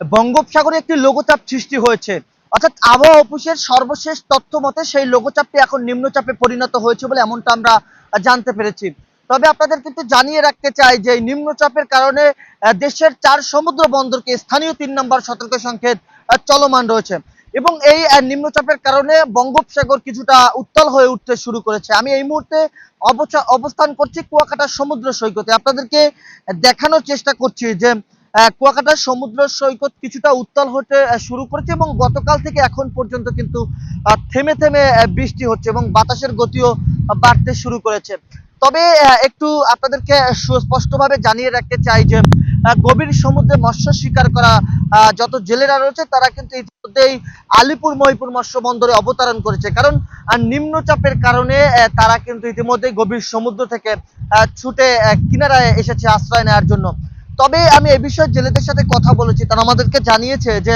বঙ্গোপসাগরে একটি লঘুচাপ সৃষ্টি হয়েছে। অর্থাৎ আবহাওয়া অফিসের সর্বশেষ তথ্য মতে সেই লঘুচাপটি এখন নিম্নচাপে পরিণত হয়েছে বলে এমনটা আমরা জানতে পেরেছি। তবে আপনাদের কিন্তু জানিয়ে রাখতে চাই যে নিম্নচাপের কারণে দেশের চার সমুদ্র বন্দরকে স্থানীয় তিন নম্বর সতর্ক সংকেত চলমান রয়েছে। এবং এই নিম্নচাপের কারণে বঙ্গোপসাগর কিছুটা উত্তাল হয়ে উঠতে শুরু করেছে। আমি এই মুহূর্তে অবস্থান করছি কুয়াকাটা সমুদ্র সৈকতে। আপনাদেরকে দেখানোর চেষ্টা করছি যে আহ, কুয়াকাটার সমুদ্র সৈকত কিছুটা উত্তাল হতে শুরু করেছে এবং গতকাল থেকে এখন পর্যন্ত কিন্তু থেমে থেমে বৃষ্টি হচ্ছে এবং বাতাসের গতিও বাড়তে শুরু করেছে। তবে একটু আপনাদেরকে সুস্পষ্টভাবে জানিয়ে রাখতে চাই যে গভীর সমুদ্রে মৎস্য শিকার করা যত জেলেরা রয়েছে তারা কিন্তু ইতিমধ্যেই আলিপুর মহিপুর মৎস্য বন্দরে অবতরণ করেছে। কারণ নিম্নচাপের কারণে তারা কিন্তু ইতিমধ্যেই গভীর সমুদ্র থেকে ছুটে কিনারায় এসেছে আশ্রয় নেওয়ার জন্য। তবে আমি এই বিষয়ে জেলেদের সাথে কথা বলেছি। তারা আমাদেরকে জানিয়েছে যে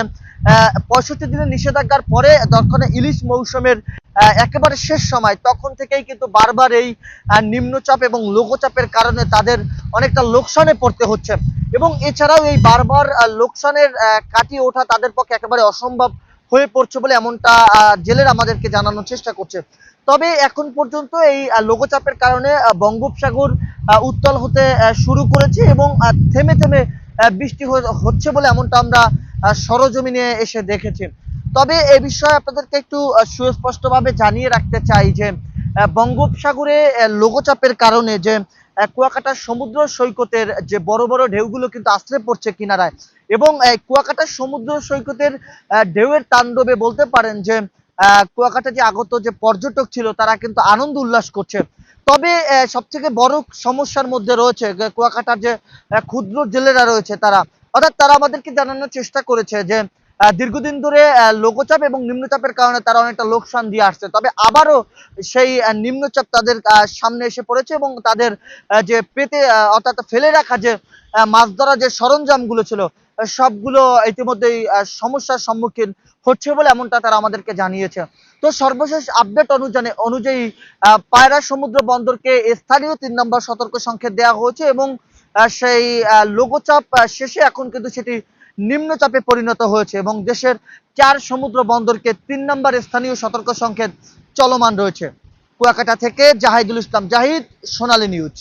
পঁয়ষট্টি দিনের নিষেধাজ্ঞার পরে যখন ইলিশ মৌসুমের একেবারে শেষ সময়। তখন থেকেই কিন্তু বারবার এই নিম্নচাপ এবং লঘুচাপের কারণে তাদের অনেকটা লোকসানে পড়তে হচ্ছে। এবং এছাড়াও এই বারবার লোকসানের কাটিয়ে ওঠা তাদের পক্ষে একেবারে অসম্ভব হয়ে পড়ছে বলে এমনটা জেলের আমাদেরকে জানানোর চেষ্টা করছে। তবে এখন পর্যন্ত এই লঘুচাপের কারণে বঙ্গোপসাগর উত্তাল হতে শুরু করেছে এবং থেমে থেমে বৃষ্টি হচ্ছে বলে এমনটা আমরা সরজমিনে এসে দেখেছি। তবে এ বিষয়ে আপনাদেরকে একটু সুস্পষ্টভাবে জানিয়ে রাখতে চাই যে বঙ্গোপসাগরে লঘুচাপের কারণে যে কুয়াকাটার সমুদ্র সৈকতের যে বড় বড় ঢেউগুলো কিন্তু আশ্রে পড়ছে কিনারায় এবং আহ, কুয়াকাটার সমুদ্র সৈকতের ঢেউয়ের তাণ্ডবে বলতে পারেন যে কুয়াকাটা যে আগত যে পর্যটক ছিল তারা কিন্তু আনন্দ উল্লাস করছে। তবে সব থেকে বড় সমস্যার মধ্যে রয়েছে কুয়াকাটার যে ক্ষুদ্র জেলেরা রয়েছে তারা। অর্থাৎ তারা আমাদেরকে জানানোর চেষ্টা করেছে যে দীর্ঘদিন ধরে আহ, লঘুচাপ এবং নিম্নচাপের কারণে তারা অনেকটা লোকসান দিয়ে আসছে। তবে আবারও সেই নিম্নচাপ তাদের সামনে এসে পড়েছে এবং তাদের যে পেতে অর্থাৎ ফেলে রাখা যে মাছ ধরার যে সরঞ্জামগুলো ছিল সবগুলো ইতিমধ্যেই সমস্যার সম্মুখীন হচ্ছে বলে এমনটা তারা আমাদেরকে জানিয়েছে। তো সর্বশেষ আপডেট অনুযায়ী অনুযায়ী পায়রা সমুদ্র বন্দরকে স্থানীয় তিন নম্বর সতর্ক সংকেত দেওয়া হয়েছে এবং সেই লঘুচাপ শেষে এখন কিন্তু সেটি নিম্নচাপে পরিণত হয়েছে এবং দেশের চার সমুদ্র বন্দরকে তিন নম্বর স্থানীয় সতর্ক সংকেত চলমান রয়েছে। কুয়াকাটা থেকে জাহিদুল ইসলাম জাহিদ, সোনালী নিউজ।